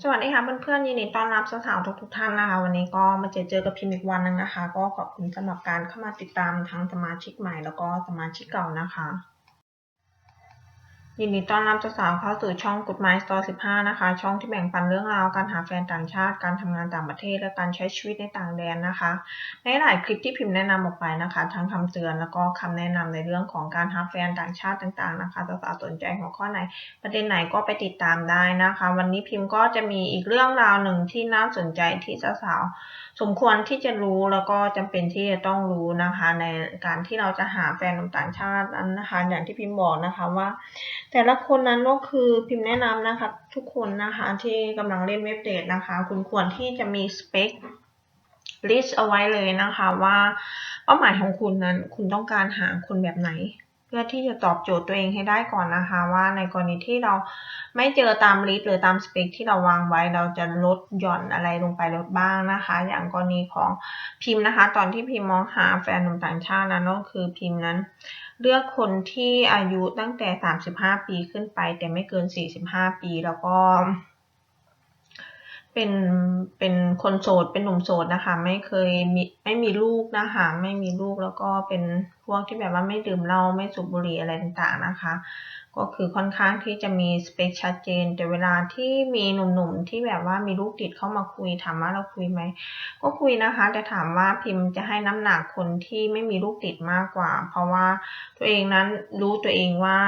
สวัสดีค่ะเพื่อนๆยินดีต้อนรับสาวๆทุกๆท่านนะคะวันนี้ก็มาเจอเจอกับพิมพ์อีกวันนึงนะคะ ก็ขอบคุณสำหรับการเข้ามาติดตามทั้งสมาชิกใหม่แล้วก็สมาชิกเก่านะคะ ยินดีต้อนรับสาวๆเข้าสู่ช่อง Good Mind Store 15 นะคะ ช่องที่แบ่งปันเรื่องราวการหาแฟนต่างชาติ การทำงานต่างประเทศ และการใช้ชีวิตในต่างแดนนะคะ ในหลายคลิปที่พิมพ์แนะนำออกไปนะคะ ทั้งคำเตือนแล้วก็คำแนะนำในเรื่องของการหาแฟนต่างชาติต่างๆนะคะสาวๆสนใจหัวข้อไหน ประเด็นไหนก็ไปติดตามได้นะคะ วันนี้พิมพ์ก็จะมีอีกเรื่องราวหนึ่งที่น่าสนใจที่สาวๆสมควรที่จะรู้แล้วก็จำเป็นที่จะต้องรู้นะคะ ในการที่เราจะหาแฟนต่างชาตินั้นนะคะ อย่างที่พิมพ์บอกนะคะว่าแต่ละคนนั้นก็คือพิมพ์แนะนำนะคะทุกคนนะคะที่กำลังเล่นเว็บเดทนะคะ คุณควรที่จะมีสเปคลิสต์เอาไว้เลยนะคะว่าเป้าหมายของคุณนั้นคุณต้องการหาคนแบบไหน พื่อที่จะตอบโจทย์ตัวเองให้ได้ก่อนนะคะ ว่าในกรณีที่เราไม่เจอตามลิสต์หรือตามสเปคที่เราวางไว้ เราจะลดหย่อนอะไรลงไปลดบ้างนะคะ อย่างกรณีของพิมพ์นะคะ ตอนที่พิมพ์มองหาแฟนหนุ่มต่างชาตินั้นก็คือพิมพ์นั้น เลือกคนที่อายุตั้งแต่ 35 ปีขึ้นไป แต่ไม่เกิน 45 ปีแล้วก็ เป็นเป็นคนโสดเป็นหนุ่มโสดนะคะ ไม่เคยมีไม่มีลูกนะคะ ไม่มีลูกแล้วก็เป็นพวกที่แบบว่าไม่ดื่มเหล้าไม่สูบบุหรี่อะไรต่างๆนะคะ ก็คือค่อนข้างที่จะมีสเปคชัดเจน แต่เวลาที่มีหนุ่มๆที่แบบว่ามีลูกติดเข้ามาคุยถามว่าเราคุยไหมก็คุยนะคะ แต่ถามว่าพิมพ์จะให้น้ำหนักคนที่ไม่มีลูกติดมากกว่า เพราะว่าตัวเองนั้นรู้ตัวเองว่า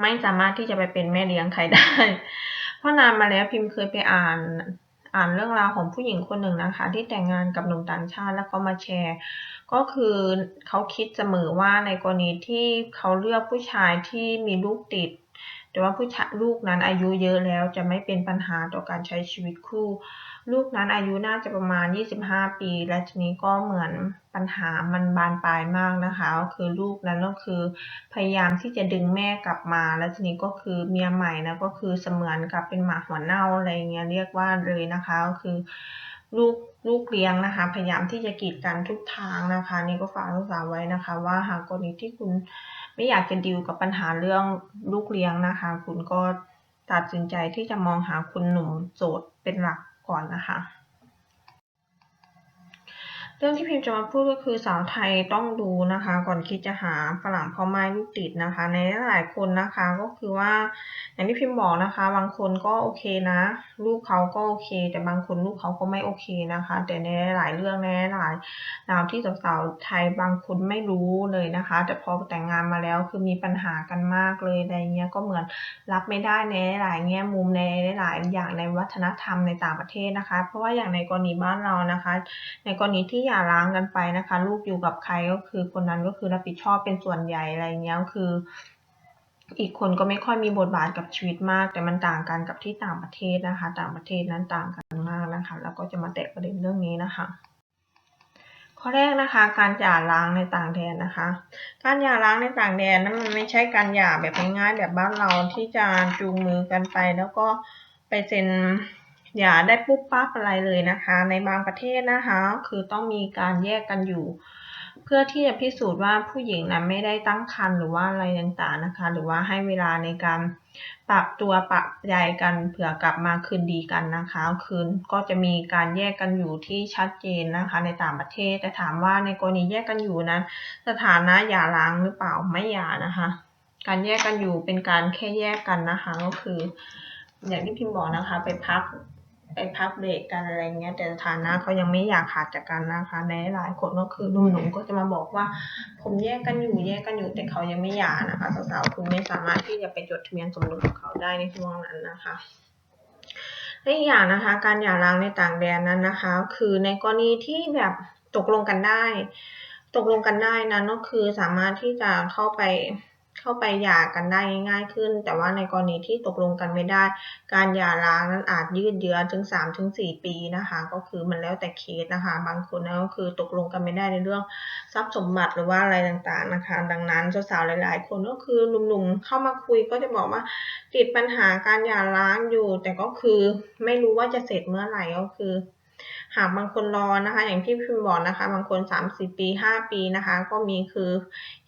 ไม่สามารถที่จะไปเป็นแม่เลี้ยงใครได้ เพราะนานมาแล้วพิมพ์เคยไปอ่านอ่านเรื่องราวของผู้หญิงคนหนึ่งนะคะ ที่แต่งงานกับหนุ่มต่างชาติแล้วก็มาแชร์ ก็คือเขาคิดเสมอว่าในกรณีที่เขาเลือกผู้ชายที่มีลูกติด แต่ว่าผู้ชายลูกนั้นอายุเยอะแล้วจะไม่เป็นปัญหาต่อการใช้ชีวิตคู่ ลูกนั้นอายุน่าจะประมาณ 25 ปี และทีนี้ก็เหมือนปัญหามันบานปลายมากนะคะ ก็คือลูกนั้นก็คือพยายามที่จะดึงแม่กลับมา แล้วทีนี้ก็คือเมียใหม่นะก็คือเสมือนกับเป็นหมาหัวเน่าอะไรเงี้ยเรียกว่าเลยนะคะก็คือลูกลูกเลี้ยงนะคะ พยายามที่จะกีดกันทุกทางนะคะ นี่ก็ฝากลูกสาวไว้นะคะ ว่าหากกรณีที่คุณไม่อยากจะดิวกับปัญหาเรื่องลูกเลี้ยงนะคะ คุณก็ตัดสินใจที่จะมองหาคุณหนุ่มโสดเป็นหลัก ก่อนนะคะ รื่องที่พิมพ์จะมาพูดก็คือสาวไทยต้องดูนะคะ ก่อนคิดจะหาฝรั่งพ่อไม้ลูกติดนะคะ ในหลายคนนะคะก็คือว่า อย่างที่พิมพ์บอกนะคะ บางคนก็โอเคนะ ลูกเขาก็โอเค แต่บางคนลูกเขาก็ไม่โอเคนะคะ แต่ในหลายเรื่องในหลายราวที่สาวๆไทยบางคนไม่รู้เลยนะคะ แต่พอแต่งงานมาแล้วคือมีปัญหากันมากเลยอะไรเงี้ยก็เหมือนรับไม่ได้ในหลายแง่มุมในหลายอย่างในวัฒนธรรมในต่างประเทศนะคะ เพราะว่าอย่างในกรณีบ้านเรานะคะ ในกรณีที่หย่าร้างกันไปนะคะ ลูกอยู่กับใครก็คือคนนั้นก็คือรับผิดชอบเป็นส่วนใหญ่อะไรเงี้ยคือ อีกคนก็ไม่ค่อยมีบทบาทกับชีวิตมาก แต่มันต่างกันกับที่ต่างประเทศนะคะ ต่างประเทศนั้นต่างกันมากนะคะ แล้วก็จะมาแตะประเด็นเรื่องนี้นะคะข้อแรกนะคะการหย่าร้างในต่างแดนนะคะ การหย่าร้างในต่างแดนนั้นมันไม่ใช่การหย่าแบบง่ายๆแบบบ้านเราที่จะจูงมือกันไป แล้วก็ไปเซ็น หย่าได้ปุ๊บปั๊บอะไรเลยนะคะ ในบางประเทศนะคะ คือต้องมีการแยกกันอยู่ เพื่อที่จะพิสูจน์ว่าผู้หญิงนั้นไม่ได้ตั้งครรภ์หรือว่าอะไรต่างๆนะคะ หรือว่าให้เวลาในการปรับตัวปรับใจกันเผื่อกลับมาคืนดีกันนะคะ คืนก็จะมีการแยกกันอยู่ที่ชัดเจนนะคะ ในต่างประเทศแต่ถามว่าในกรณีแยกกันอยู่นั้น สถานะหย่าร้างหรือเปล่าไม่หย่านะคะ การแยกกันอยู่เป็นการแค่แยกกันนะคะ ก็คือ อย่างที่พิมพ์บอกนะคะ ไปพัก ไปพักเบรกกันอะไรเงี้ยแต่สถานะเขายังไม่อยากขาดจากกันนะคะในหลายคนก็คือหนุ่มๆก็จะมาบอกว่า ผมแยกกันอยู่แยกกันอยู่แต่เขายังไม่หย่านะคะสาวๆคุณไม่สามารถที่จะไปจดทะเบียนสมรสกับเขาได้ในช่วงนั้นนะคะและอีกอย่างนะคะการหย่าร้างในต่างแดนนั้นนะคะ คือในกรณีที่แบบตกลงกันได้ ตกลงกันได้นั้นก็คือสามารถที่จะเข้าไป เข้าไปหย่ากันได้ง่ายขึ้น แต่ว่าในกรณีที่ตกลงกันไม่ได้ การหย่าร้างนั้นอาจยืดเยื้อถึง3ถึง4ปีนะคะ ก็คือมันแล้วแต่เคสนะคะ บางคนก็คือตกลงกันไม่ได้ในเรื่องทรัพย์สมบัติหรือว่าอะไรต่างๆนะคะ ดังนั้นสาวๆหลาย ๆ คนก็คือหนุ่มๆเข้ามาคุยก็จะบอกว่าติดปัญหาการหย่าร้างอยู่ แต่ก็คือไม่รู้ว่าจะเสร็จเมื่อไหร่ก็คือ หากบางคนรอนะคะ อย่างที่พิมบอกนะคะ บางคนสามสิบปีห้าปีนะคะ ก็มีคือ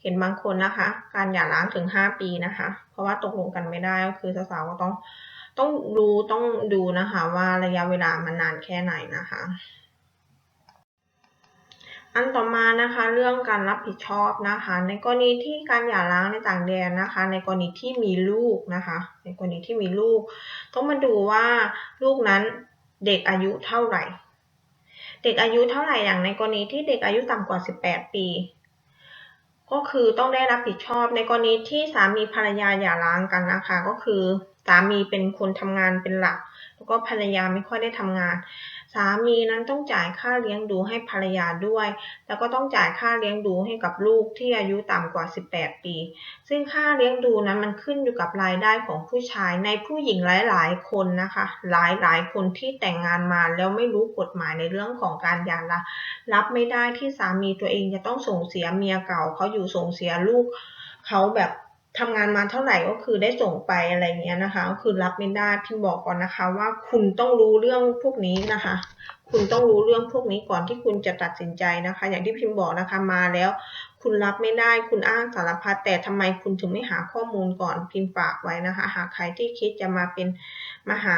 เห็นบางคนนะคะ การหย่าร้างถึงห้าปีนะคะ เพราะว่าตกลงกันไม่ได้ก็คือสาวๆก็ต้องต้องรู้ต้องดูนะคะว่าระยะเวลามันนานแค่ไหนนะคะ อันต่อมานะคะ เรื่องการรับผิดชอบนะคะ ในกรณีที่การหย่าร้างในต่างแดนนะคะ ในกรณีที่มีลูกนะคะ ในกรณีที่มีลูก ต้องมาดูว่าลูกนั้นเด็กอายุเท่าไหร่ เด็กอายุเท่าไหร่อย่างในกรณีที่เด็กอายุต่ำกว่า 18 ปี ก็คือต้องได้รับผิดชอบในกรณีที่สามีภรรยาหย่าร้างกันนะคะ ก็คือสามีเป็นคนทำงานเป็นหลัก แล้วก็ภรรยาไม่ค่อยได้ทำงาน สามีนั้นต้องจ่ายค่าเลี้ยงดูให้ภรรยาด้วย แล้วก็ต้องจ่ายค่าเลี้ยงดูให้กับลูกที่อายุต่ำกว่า 18 ปี ซึ่งค่าเลี้ยงดูนั้นมันขึ้นอยู่กับรายได้ของผู้ชายในผู้หญิงหลาย ๆ คนนะคะ หลาย ๆ คนที่แต่งงานมาแล้วไม่รู้กฎหมายในเรื่องของการหย่าร้างรับไม่ได้ที่สามีตัวเองจะต้องส่งเสียเมียเก่าเขาอยู่ส่งเสียลูกเขาแบบ ทำงานมาเท่าไหร่ก็คือได้ส่งไปอะไรเงี้ยนะคะ ก็คือรับไม่ได้พิมบอกก่อนนะคะ ว่าคุณต้องรู้เรื่องพวกนี้นะคะ คุณต้องรู้เรื่องพวกนี้ก่อนที่คุณจะตัดสินใจนะคะ อย่างที่พิมบอกนะคะมาแล้ว คุณรับไม่ได้คุณอ้างสารพัดแต่ทำไมคุณถึงไม่หาข้อมูลก่อนพิมฝากไว้นะคะ หากใครที่คิดจะมาเป็นมาหา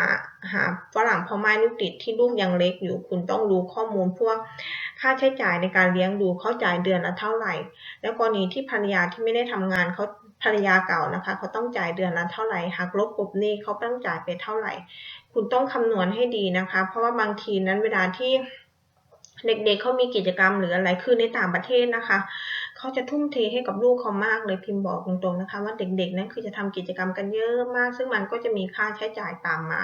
หาฝรั่งพ่อไม้ลูกติดที่ลูกยังเล็กอยู่ คุณต้องรู้ข้อมูลพวกค่าใช้จ่ายในการเลี้ยงดูเขาจ่ายเดือนละเท่าไหร่ แล้วกรณีที่ภรรยาที่ไม่ได้ทำงานเขา รรยาเก่านะคะเขาต้องจ่ายเดือนละเท่าไหร่หากลบกบหนี้เขาต้องจ่ายไปเท่าไหร่ คุณต้องคำนวณให้ดีนะคะ เพราะว่าบางทีนั้นเวลาที่เด็กๆเขามีกิจกรรมหรืออะไรคือในต่างประเทศนะคะเขาจะทุ่มเทให้กับลูกเขามากเลยพิมพ์บอกตรงๆนะคะ ว่าเด็กๆนั้นคือจะทำกิจกรรมกันเยอะมาก ซึ่งมันก็จะมีค่าใช้จ่ายตามมา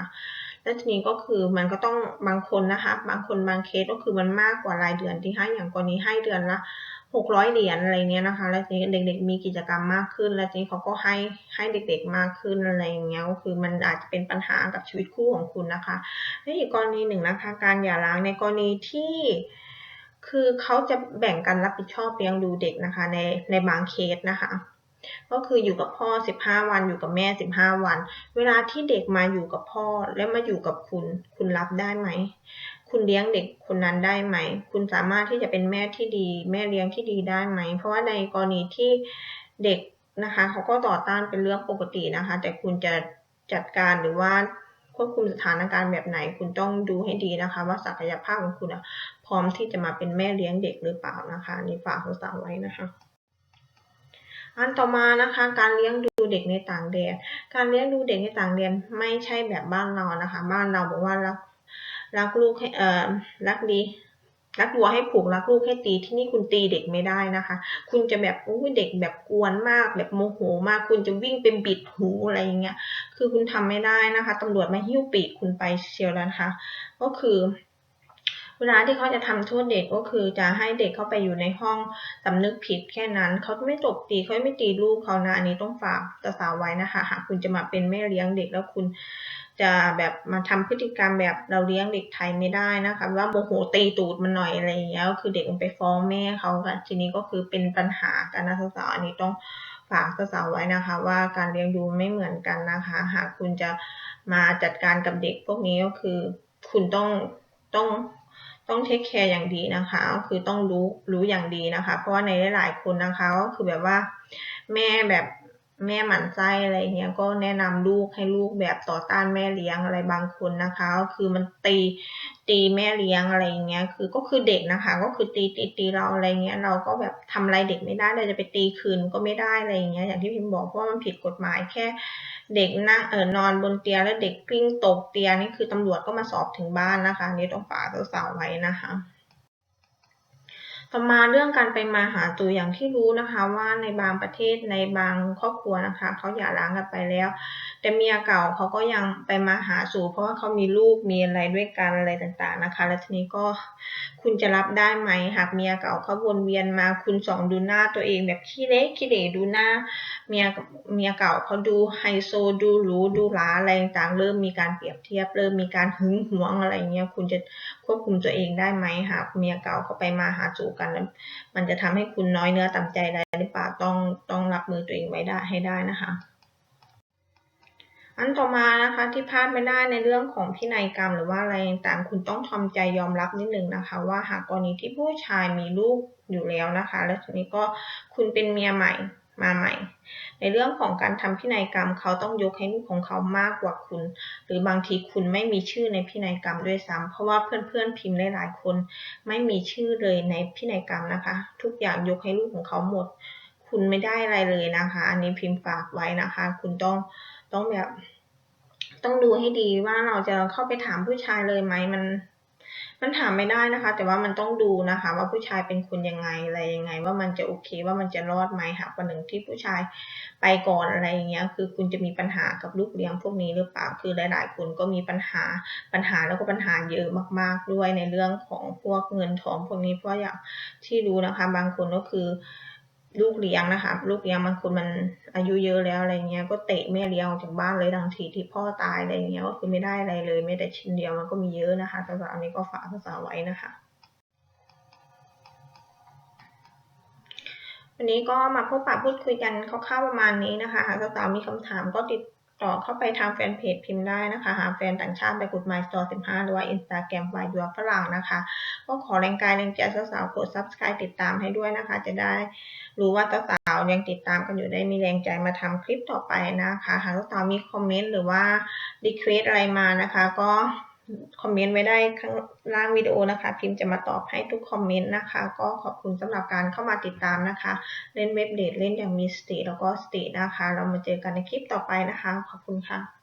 และทีนี้ก็คือมันก็ต้องบางคนนะคะ บางคนบางเคสก็คือมันมากกว่ารายเดือนที่ให้อย่างกรณีให้เดือนละหกร้อยเหรียญอะไรเนี้ยนะคะ แล้วทีนี้เด็กๆมีกิจกรรมมากขึ้น แล้วทีนี้เขาก็ให้ให้เด็กๆมากขึ้นอะไรอย่างเงี้ยก็คือมันอาจจะเป็นปัญหากับชีวิตคู่ของคุณนะคะและอีกกรณีหนึ่งนะคะ การหย่าร้างในกรณีที่คือเขาจะแบ่งกันรับผิดชอบเลี้ยงดูเด็กนะคะในในบางเคสนะคะ ก็คืออยู่กับพ่อ 15 วันอยู่กับแม่ 15 วัน เวลาที่เด็กมาอยู่กับพ่อและมาอยู่กับคุณ คุณรับได้ไหม คุณเลี้ยงเด็กคนนั้นได้ไหม คุณสามารถที่จะเป็นแม่ที่ดี แม่เลี้ยงที่ดีได้ไหม เพราะว่าในกรณีที่เด็กนะคะเขาก็ต่อต้านเป็นเรื่องปกตินะคะ แต่คุณจะจัดการหรือว่าควบคุมสถานการณ์แบบไหน คุณต้องดูให้ดีนะคะ ว่าศักยภาพของคุณอะพร้อมที่จะมาเป็นแม่เลี้ยงเด็กหรือเปล่านะคะนี่ฝากคุณสาวไว้นะคะ อันต่อมานะคะการเลี้ยงดูเด็กในต่างแดน การเลี้ยงดูเด็กในต่างแดนไม่ใช่แบบบ้านเรานะคะ บ้านเราบอกว่ารักรักลูกให้เอ่อรักดีรักวัวให้ผูกรักลูกให้ตีที่นี่คุณตีเด็กไม่ได้นะคะ คุณจะแบบโอ้ยเด็กแบบกวนมาก แบบโมโหมาก คุณจะวิ่งเป็นบิดหูอะไรอย่างเงี้ยคือคุณทำไม่ได้นะคะตำรวจมาหิ้วปีกคุณไปเชียวแล้วนะคะ ก็คือ เวลาที่เขาจะทำโทษเด็กก็คือจะให้เด็กเข้าไปอยู่ในห้องสำนึกผิดแค่นั้น เขาไม่ตบตีเขาไม่ตีลูกเขานะอันนี้ต้องฝากสาวไว้นะคะหากคุณจะมาเป็นแม่เลี้ยงเด็กแล้วคุณจะแบบมาทำพฤติกรรมแบบเราเลี้ยงเด็กไทยไม่ได้นะคะว่าโมโหตีตูดมันหน่อยอะไรอย่างเงี้ยคือเด็กมันไปฟ้องแม่เขาค่ะทีนี้ก็คือเป็นปัญหากันนะสาวอันนี้ต้องฝากสาวไว้นะคะ ว่าการเลี้ยงดูไม่เหมือนกันนะคะ หากคุณจะมาจัดการกับเด็กพวกนี้ก็คือ คุณต้องต้อง ต้องเทคแคร์อย่างดีนะคะก็คือต้องรู้รู้อย่างดีนะคะ เพราะว่าในหลายๆคนนะคะก็คือแบบว่าแม่แบบแม่หมั่นไส้อะไรเงี้ยก็แนะนำลูกให้ลูกแบบต่อต้านแม่เลี้ยงอะไรบางคนนะคะ ก็คือมันตี ตีแม่เลี้ยงอะไรเงี้ย คือก็คือเด็กนะคะ ก็คือตีตีตีเราอะไรเงี้ย เราก็แบบทำอะไรเด็กไม่ได้เราจะไปตีคืนก็ไม่ได้อะไรเงี้ย อย่างที่พิมบอกเพราะว่ามันผิดกฎหมายแค่ เด็กนั่งเออนอนบนเตียงแล้วเด็กกลิ้งตกเตียงนี่คือตำรวจก็มาสอบถึงบ้านนะคะนี่ต้องฝากสาวไว้นะคะ ต่อมาเรื่องการไปมาหาตัวอย่างที่รู้นะคะว่าในบางประเทศในบางครอบครัวนะคะเขาหย่าร้างกันไปแล้ว แต่เมียเก่าเขาก็ยังไปมาหาสู่เพราะว่าเขามีลูกมีอะไรด้วยกันอะไรต่างๆนะคะ แล้วทีนี้ก็คุณจะรับได้ไหมหากเมียเก่าเขาวนเวียนมาคุณส่องดูหน้าตัวเองแบบขี้เล็กขี้เหร่ดูหน้าเมียเมียเก่าเขาดูไฮโซดูหรูดูหราอะไรต่างๆเริ่มมีการเปรียบเทียบเริ่มมีการหึงหวงอะไรเงี้ยคุณจะควบคุมตัวเองได้ไหมหากเมียเก่าเขาไปมาหาสู่กันแล้วมันจะทำให้คุณน้อยเนื้อต่ำใจได้หรือเปล่าต้องต้องรับมือตัวเองไว้ได้ให้ได้นะคะ อันต่อมานะคะที่พลาดไม่ได้ในเรื่องของพินัยกรรมหรือว่าอะไรต่างคุณต้องทำใจยอมรับนิดนึงนะคะ ว่าหากกรณีที่ผู้ชายมีลูกอยู่แล้วนะคะ แล้วทีนี้ก็คุณเป็นเมียใหม่ มาใหม่ ในเรื่องของการทำพินัยกรรมเขาต้องยกให้ลูกของเขามากกว่าคุณ หรือบางทีคุณไม่มีชื่อในพินัยกรรมด้วยซ้ำเพราะว่าเพื่อนๆพิมพ์หลายๆคน ไม่มีชื่อเลยในพินัยกรรมนะคะ ทุกอย่างยกให้ลูกของเขาหมด คุณไม่ได้อะไรเลยนะคะ อันนี้พิมพ์ฝากไว้นะคะ คุณต้องต้องแบบ ต้องดูให้ดีว่าเราจะเข้าไปถามผู้ชายเลยไหมมัน มันถามไม่ได้นะคะ แต่ว่ามันต้องดูนะคะ ว่าผู้ชายเป็นคนยังไงอะไรยังไง ว่ามันจะโอเคว่ามันจะรอดไหมหากวันหนึ่งที่ผู้ชายไปก่อนอะไรอย่างเงี้ย คือคุณจะมีปัญหากับลูกเลี้ยงพวกนี้หรือเปล่าคือหลาย ๆ คนก็มีปัญหาปัญหาแล้วก็ปัญหาเยอะมาก ๆ ด้วยในเรื่องของพวกเงินทองพวกนี้เพราะอย่างที่รู้นะคะ บางคนก็คือ ลูกเลี้ยงนะคะลูกเลี้ยงบางคนมันอายุเยอะแล้วอะไรเงี้ยก็เตะแม่เลี้ยงออกจากบ้านเลยทันทีที่พ่อตายอะไรเงี้ยก็คือไม่ได้อะไรเลยไม่ได้ชิ้นเดียวมันก็มีเยอะนะคะสำหรับอันนี้ก็ฝากภาษาไว้นะคะวันนี้ก็มาพบปะพูดคุยกันคร่าวๆประมาณนี้นะคะหากสาวๆมีคำถามก็ติด ต่อเข้าไปทางแฟนเพจพิมพ์ได้นะคะ หาแฟนต่างชาติไปกด My Store 15 หรือว่า Instagram วายยัวฝรั่งนะคะ ก็ขอแรงกายแรงใจสาวๆกด Subscribe ติดตามให้ด้วยนะคะ จะได้รู้ว่าสาวๆยังติดตามกันอยู่ได้มีแรงใจมาทำคลิปต่อไปนะคะ หากสาวๆมีคอมเมนต์หรือว่ารีเควสอะไรมานะคะ ก็ คอมเมนต์ไว้ได้ข้างล่างวิดีโอนะคะ พิมพ์จะมาตอบให้ทุกคอมเมนต์นะคะ ก็ขอบคุณสำหรับการเข้ามาติดตามนะคะ เล่นเว็บเดทเล่นอย่างมีสติแล้วก็สตินะคะ เรามาเจอกันในคลิปต่อไปนะคะ ขอบคุณค่ะ